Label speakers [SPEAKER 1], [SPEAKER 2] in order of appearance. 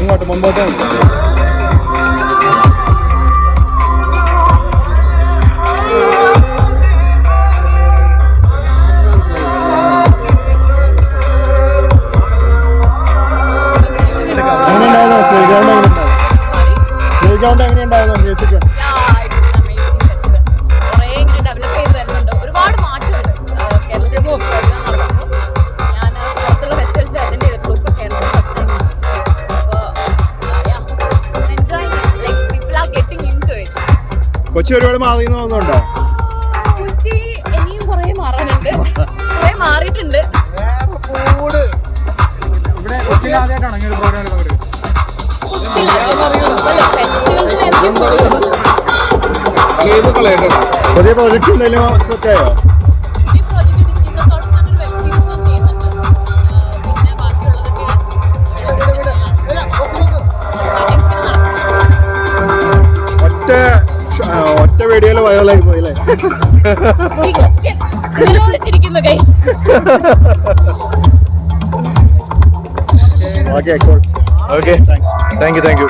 [SPEAKER 1] ഇങ്ങോട്ട് മുമ്പോട്ട്. എങ്ങനെയുണ്ടായിരുന്നു? മ്യൂസിക് കൊച്ചി ഒരുപാട് മാറി തോന്നുന്നുണ്ടോ?
[SPEAKER 2] കൊച്ചി ഇനിയും കുറേ മാറാനുണ്ട്. കുറേ മാറിയിട്ടുണ്ട്.
[SPEAKER 3] ഇവിടെ കൊച്ചിയിൽ ആദ്യമായിട്ടാണ് ഇങ്ങനെ
[SPEAKER 2] പ്രോഗ്രാം
[SPEAKER 1] പുതിയ പ്രോജക്റ്റ് എന്തെങ്കിലും സെറ്റായോ വീഡിയോയിൽ വൈറലായി പോയി അല്ലേ? Okay
[SPEAKER 4] thank you thank you